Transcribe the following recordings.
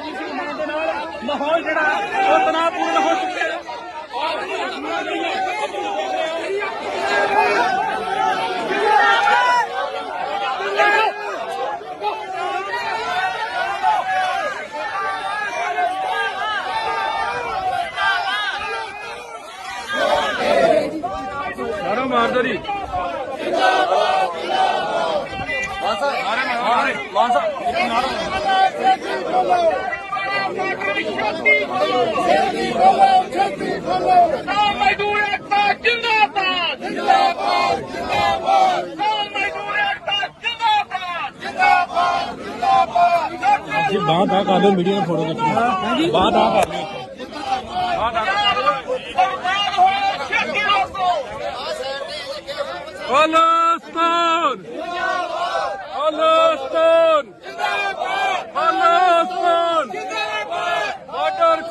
ماحول جڑا تنا پورن ہو چکا میڈم مارتا جیسا جی، بات بہت آدھے میڈیا میں فوٹو کرتے ہیں بات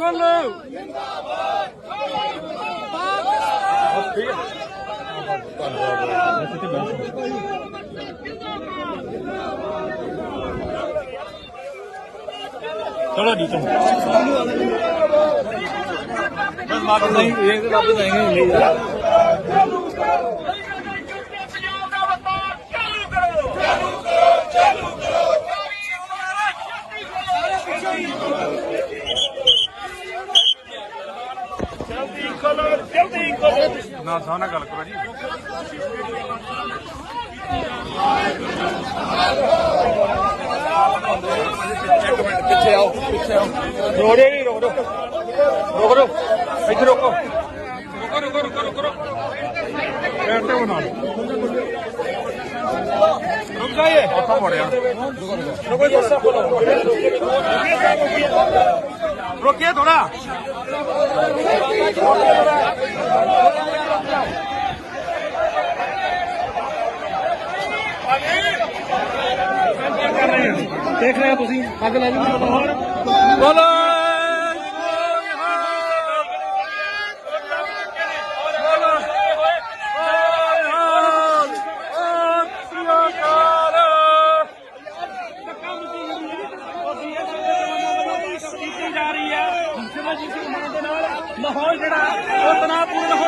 ਵੱਲੋਂ ਜਿੰਦਾਬਾਦ ਚਲੋ ਜੀ ਚਲੋ ਬਸ ਮਾਰ ਨਹੀਂ ਇਹ ਤਾਂ ਵਾਪਸ ਆਏਗੇ ਨਹੀਂ ਚਾਲੂ ਕਰੋ ਚਾਲੂ ਕਰੋ ਚਾਲੂ ਗੁਰਨਾਥ ਸਾਹਿਬ ਨਾਲ ਗੱਲ ਕਰੋ ਜੀ ਇੱਕ ਮਿੰਟ ਪਿੱਛੇ ਆਓ ਪਿੱਛੇ ਆਓ ਰੋੜੇ ਨਹੀਂ ਰੋਕ ਰੋਕ ਰੋਕ ਰੋਕ ਇੱਥੇ ਰੋਕੋ ਰੁਕੋ ਰੁਕੋ ਰੁਕੋ ਰੁਕੋ ਰੁਕੋ ਬੈਠ ਤੇ ਬਣਾ ਰੁਕ ਜਾਈਏ ਉੱਥੋਂ ਮੋੜਿਆ ਰੁਕੋ ਰੁਕੋ ਰੁਕਿਏ ਥੋੜਾ دیکھ رہے ہیں تین آگے لو ماہور بول جا رہی تنا پورن ہو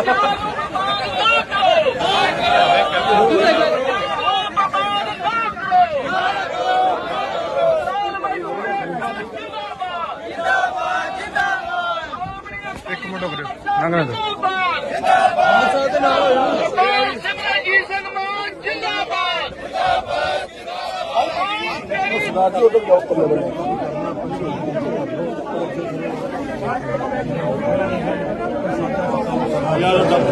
ਇੱਕ ਮਿੰਟ ਰੁਕ ਜਾ ਲੰਘਣਾ ਦੇ ਸਿਮਰਨਜੀਤ ਸਿੰਘ ਮਾਨ ਜਿੰਦਾਬਾਦ ਜਿੰਦਾਬਾਦ ਜਿੰਦਾਬਾਦ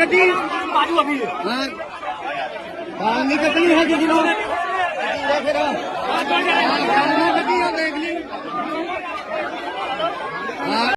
गड्डी बाजू अभी हाँ निकलनी है किसी लोग देख ली